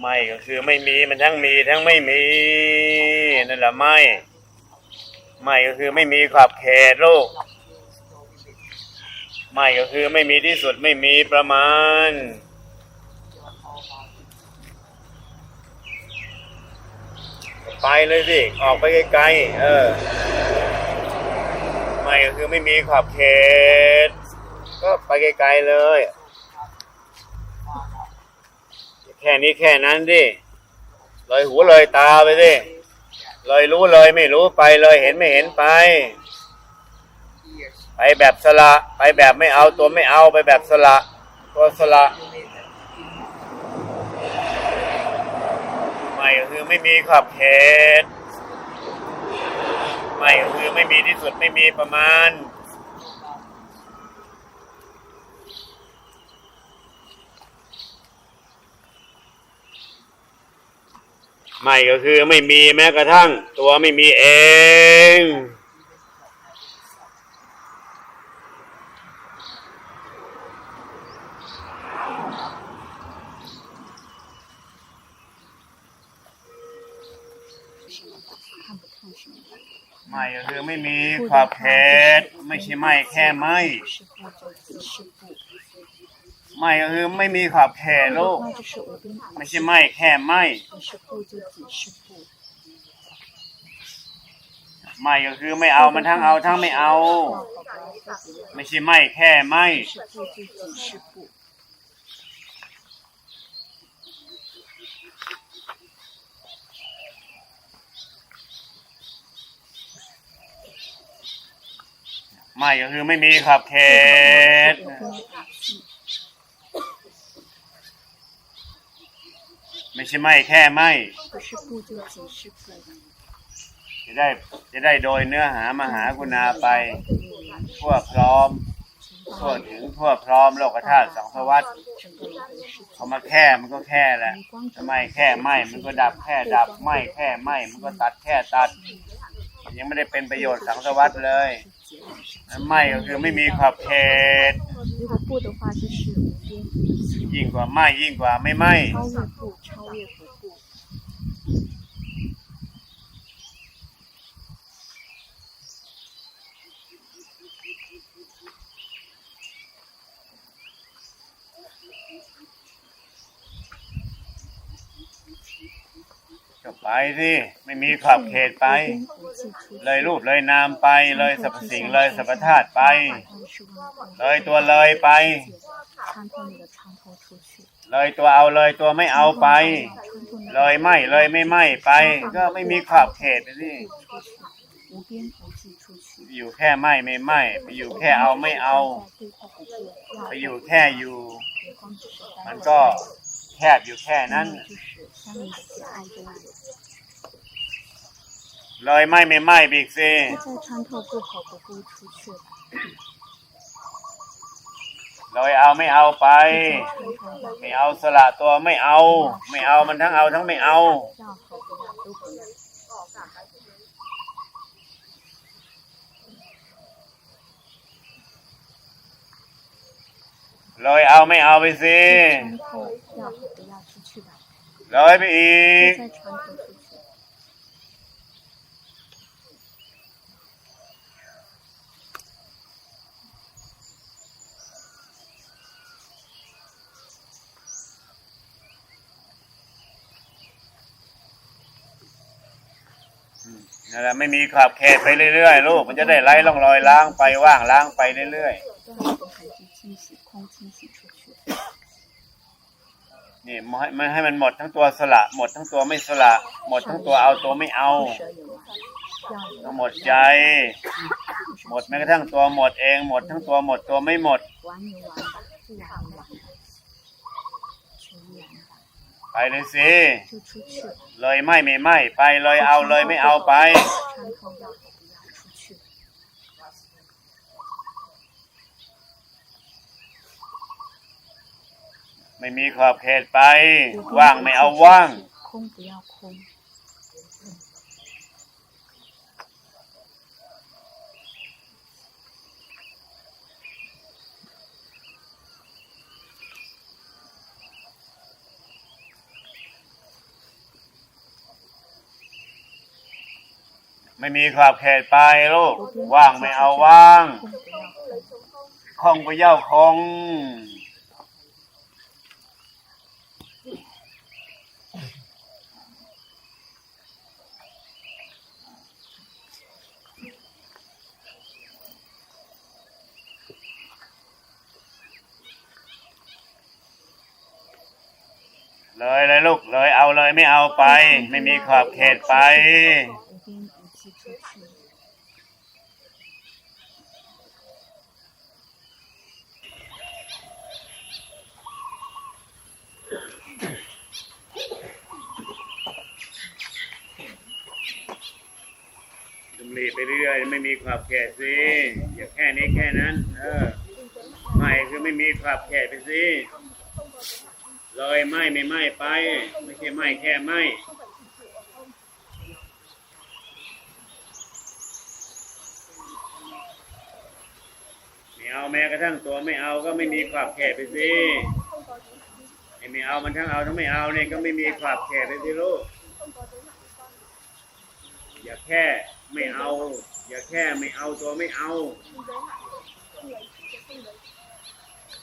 ไม่ก็คือไม่มีมันทั้งมีทั้งไม่มีนั่นแหละไม่ไม่ก็คือไม่มีขอบเขตลูกไม่ก็คือไม่มีที่สุดไม่มีประมาณ ไปเลยสิออกไปไกลๆเออไม่ก็คือไม่มีขอบเขต ก็ไปไกลๆเลย แค่นี้แค่นั้นดิเลยหูเลยตาไปสิเลยรู้เลยไม่รู้ไปเลยเห็นไม่เห็นไป ไปแบบสละไปแบบไม่เอาตัวไม่เอาไปแบบสละตัวสละไม่ก็คือไม่มีขอบเขตไม่ก็คือไม่มีที่สุดไม่มีประมาณ ไม่ก็คือไม่มีแม้กระทั่ง ตัวไม่มีเอง ไม่ก็คือไม่มีความเขตไม่ใช่ไม่แค่ไม่ ไม่ก็คือไม่มีขอบแเขโลกไม่ใช่ไม่แค่ไม่ไม่ก็คือไม่เอามันทั้งเอาทั้งไม่เอา ไม่ใช่ไม่แค่ไม่ไม่ก็คือไม่มีขับเขต ไม่ใช่ไม่แค่ไม่ 不是不就只是不， จะได้จะได้โดยเนื้อหามหากุณาไป ทั่วพร้อม ทั่วถึงทั่วพร้อมโลกธาตุสองสวัสดิ์ 整个一个世界 พอมาแค่มันก็แค่แหละทำไมแค่ไม่มันก็ดับแค่ดับไม่แค่ไม่มันก็ตัดแค่ตัด ยังไม่ได้เป็นประโยชน์สังสวัสดิ์เลย ไม่ก็คือไม่มีขอบเขต 如果不的话，就是无边无际， ยิ่งกว่าไม่ยิ่งกว่าไม่ไม่ 超越不，超越不 超。 ไปสิไม่มีขอบเขตไป เลยรูปเลยนามไป เลยสรรพสิ่งเลยสรรพธาตุไป เลยตัวเลยไป เลยตัวเอาเลยตัวไม่เอาไป เลยไม่เลยไม่ไม่ไป ก็ไม่มีขอบเขตสิอยู่แค่ไม่ไม่ไม่ไปอยู่แค่เอาไม่เอาไปอยู่แค่อยู่ มันก็แคบอยู่แค่นั้น เลยไม่ไม่ไม่บีกสิ 再穿透不好不不出去了， เลยเอาไม่เอาไป 再穿透要 ไม่เอาสละตัวไม่เอา ไม่เอามันทั้งเอาทั้งไม่เอา 要和不要都不要。 เลยเอาไม่เอาไปสิ 穿透要和不要出去吧， เลยไปอีก 再穿透出 นั่นแหไม่มีขอบเขตไปเรื่อยๆลูกมันจะได้ไล่ล่องลอยล้างไปว่างล้างไปเรื่อยๆนี่มันให้มันหมดทั้งตัวสละ หมดทั้งตัวไม่สละ หมดทั้งตัวเอาตัวไม่เอาต้องหมดใจ หมดแม้กระทั่งตัวหมดเอง หมดทั้งตัวหมดตัวไม่หมด ไปเลยสิ 就出去了。 เลยไม่ไม่ไม่ไปเลยเอาเลยไม่เอาไป 穿透要和不要出去。 ไม่มีขอบเขตไป ว่างไม่เอาว่าง 空不要空。 ไม่มีขอบเขตไปลูก ว่างไม่เอาว่างคงไปเย่าคงเลยเลยลูกเลยเอาเลยไม่เอาไป ไม่มีขอบเขตไป ดำริไปเรื่อยไม่มีขอบเขตสิอย่าแค่นี้แค่นั้น เออ ไม่คือไม่มีขอบเขตไปสิเลยไม่ไม่ไม่ไป ไม่ใช่ไม่แค่ไม่ไม่เอาแม้กระทั่งตัวไม่เอาก็ไม่มีขอบเขตไปสิไอไม่เอามันทั้งเอาทั้งไม่เอาเนี่ยก็ไม่มีขอบเขตไปสิลูกอย่าแค่ ไม่เอา อย่าแค่ไม่เอาตัวไม่เอา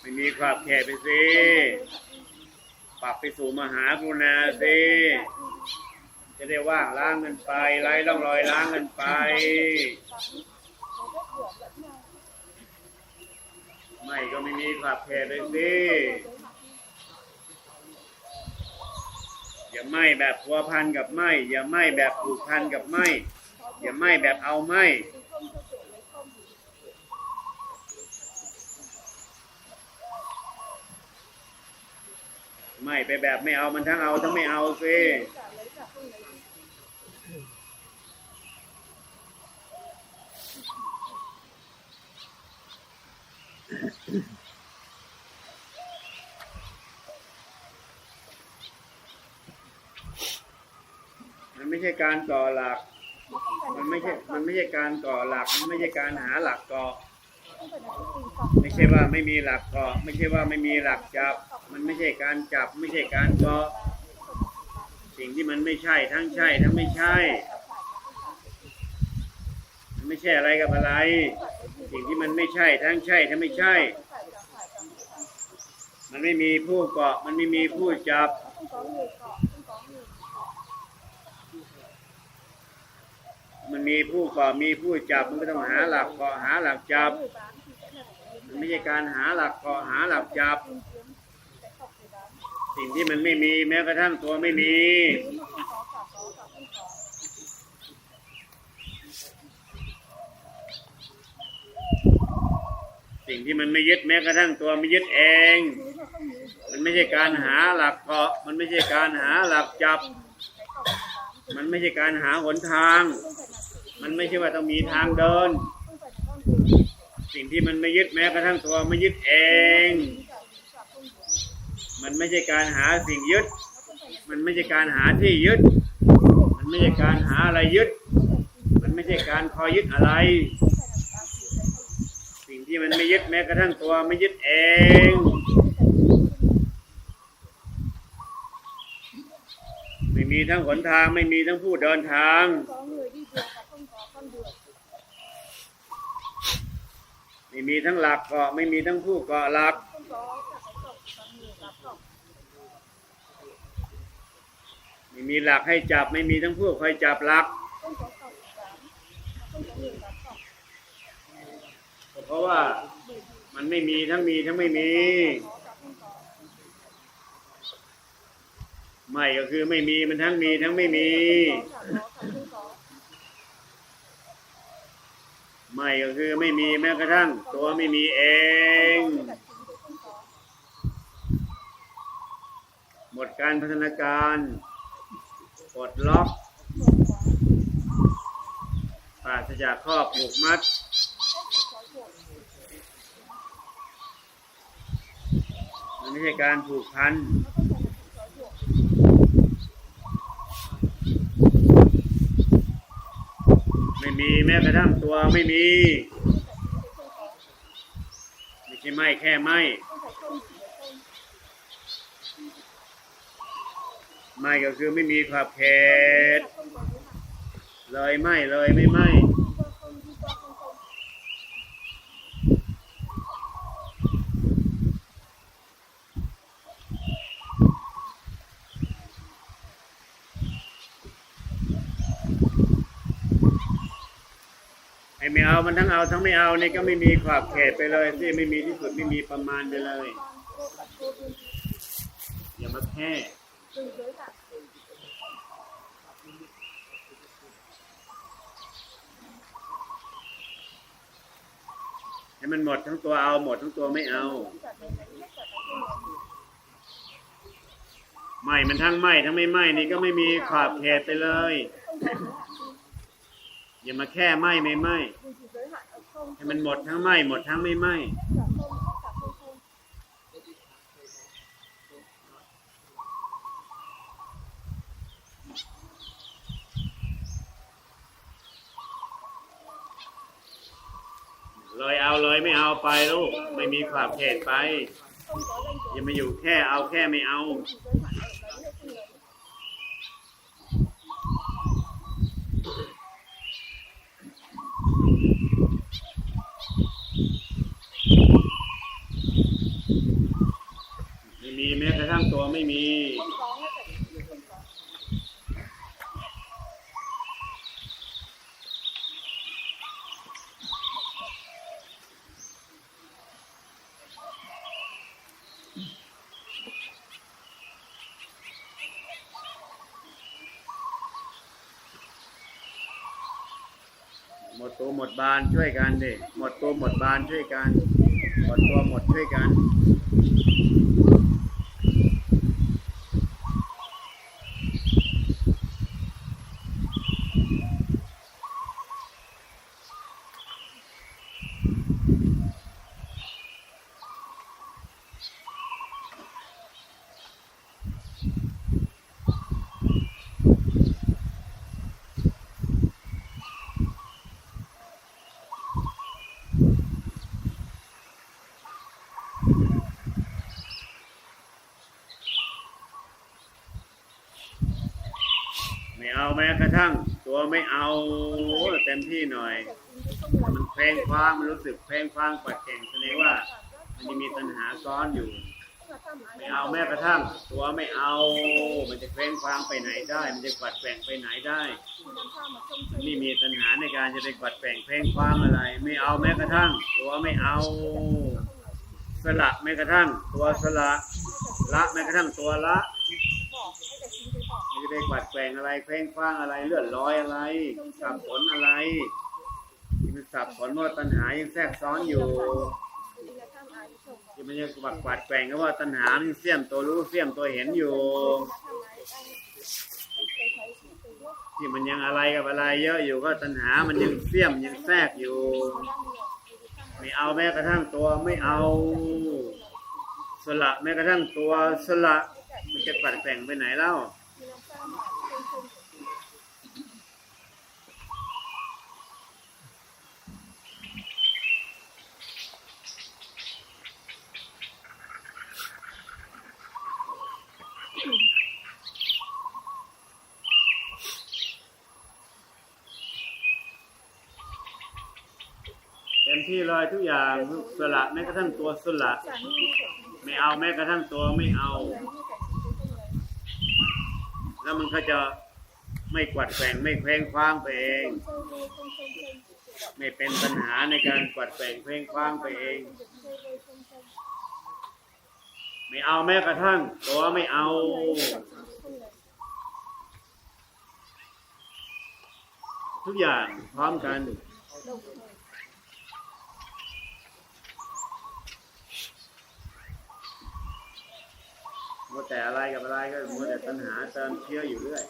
ไม่มีขอบเขตไปสิปรับไปสู่มหากรุณาสิจะได้ว่างล้างกันไปไล่ร่องรอยล้างกันไป ไม่ก็ไม่มีขอบเขตเลยสิอย่าไหม่แบบพัวพันกับไหม่อย่าไหม่แบบผูกพันกับไหม่ อย่าไม่แบบเอาไม่ไม่ไปแบบไม่เอามันทั้งเอาทั้งไม่เอาสิมันไม่ใช่การก่อหลัก มันไม่ใช่มันไม่ใช่การก่อหลักมันไม่ใช่การหาหลักก่อไม่ใช่ว่าไม่มีหลักเกาะไม่ใช่ว่าไม่มีหลักจับ มันไม่ใช่การจับ ไม่ใช่การเกาะสิ่งที่มันไม่ใช่ทั้งใช่ทั้งไม่ใช่มันไม่ใช่อะไรกับอะไร สิ่งที่มันไม่ใช่ทั้งใช่ทั้งไม่ใช่ มันไม่มีผู้เกาะมันไม่มีผู้จับ มันมีผู้เกาะมีผู้จับมันก็ต้องหาหลักเกาะหาหลักจับ มันไม่ใช่การหาหลักเกาะหาหลักจับ สิ่งที่มันไม่มีแม้กระทั่งตัวไม่มีสิ่งที่มันไม่ยึดแม้กระทั่งตัวไม่ยึดเอง มันไม่ใช่การหาหลักเกาะ มันไม่ใช่การหาหลักจับ มันไม่ใช่การหาหนทาง มันไม่ใช่ว่าต้องมีทางเดิน สิ่งที่มันไม่ยึดแม้กระทั่งตัวไม่ยึดเอง มันไม่ใช่การหาสิ่งยึด มันไม่ใช่การหาที่ยึด มันไม่ใช่การหาอะไรยึด มันไม่ใช่การคอยยึดอะไร สิ่งที่มันไม่ยึดแม้กระทั่งตัวไม่ยึดเองไม่มีทั้งหนทางไม่มีทั้งผู้เดินทาง ไม่มีทั้งหลักเกาะไม่มีทั้งผู้เกาะหลักไม่มีหลักให้จับไม่มีทั้งผู้คอยจับหลัก เพราะว่ามันไม่มีทั้งมีทั้งไม่มี ไม่ก็คือไม่มีมันทั้งมีทั้งไม่มี ไม่ก็คือไม่มีแม้กระทั่ง ตัวไม่มีเอง หมดการพัฒนาการปลดล็อกปราศจากข้อผูกมัด มันไม่ใช่การผูกพัน มีแม้กระทั่งตัวไม่มี ไม่ใช่ไม่แค่ไม่ไม่ก็คือไม่มีขอบเขตเลยไม่เลยไม่ไหม ไม่เอามันทั้งเอาทั้งไม่เอานี่ก็ไม่มีขอบเขตไปเลยที่ไม่มีที่สุดไม่มีประมาณไปเลย อย่ามาแค่ให้มันหมดทั้งตัวเอาหมดทั้งตัวไม่เอาไหมมันทั้งไหมทั้งไม่ไหมนี่ก็ไม่มีขอบเขตไปเลย อย่ามาแค่ไม่ไม่ไม่ให้มันหมดทั้งไม่หมดทั้งไม่ไม่เลยเอาเลยไม่เอาไปลูกไม่มีขอบเขตไป อย่ามาอยู่แค่เอาแค่ไม่เอา ไม่มีแม้กระ ทั่งตัวไม่มี หมดตัวหมดบานช่วยกันดิหมดตัวหมดบานช่วยกัน หมดตัวหมดช่วยกัน ไม่เอาแม้กระทั่ง ตัวไม่เอาเต็มที่หน่อย มันเพลงคว้างมันรู้สึกเพลงคว้างปัดเก่งแสดงว่า มันจะมีปัญหาซ้อนอยู่ ไม่เอาแม้กระทั่ง ตัวไม่เอา มันจะเพลงคว้างไปไหนได้ มันจะกัดแกว่งไปไหนได้นี่มีปัญหาในการจะไปกัดแกว่งเพลงคว้างอะไร ไม่เอาแม้กระทั่ง ตัวไม่เอาสละแม้กระทั่ง ตัวสละละแม้กระทั่งตัวละ ไม่ได้ไปกวัดแกงอะไรเพลงคว้างอะไรเลื่อนลอยอะไรสับสนอะไรที่มันสับสนว่าตัณหายังแทรกซ้อนอยู่ที่มันยังกวัดกวัดแกงก็ว่าตัณหามันเสี่ยมตัวรู้เสี่ยมตัวเห็นอยู่ ที่มันยังอะไรกับอะไร เยอะอยู่ก็ตัณหามันยังเสี่ยมยังแทรกอยู่ไม่เอาแม้กระทั่งตัวไม่เอา สละแม้กระทั่งตัวสละมันจะกวัดแกว่งไปไหนเล่า ที่เลยทุกอย่างสละแม้กระทั่งตัวสละไม่เอาแม้กระทั่งตัวไม่เอา แล้วมันก็จะไม่กวัดแกว่งไม่เพลงคว้างไปเอง ไม่เป็นปัญหาในการกวัดแกว่งเพลงคว้างไปเอง ไม่เอาแม้กระทั่ง ตัวไม่เอาทุกอย่างพร้อมกัน มัวแต่อะไรกับอะไรก็มัวแต่ปัญหาเติมเชื้ออยู่เรื่อย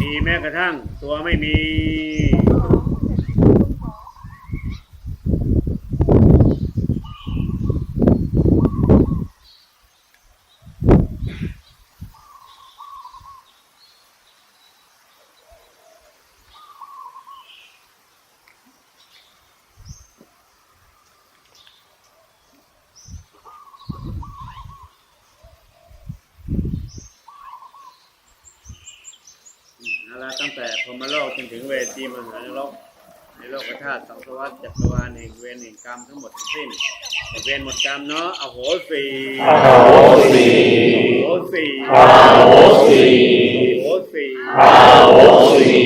มีแม้กระทั่งตัวไม่มี ตั้งแต่พรหมโลกจนถึงเวทีมหานรกในโลกธาตุสังสารวัฏจักรวาลแห่งเวรแห่งกรรมทั้งหมดทั้งสิ้นหมดเวรหมดกรรมเนาะอโหสีอโหสิอโหสีอโหสิอโหสีอโหสิ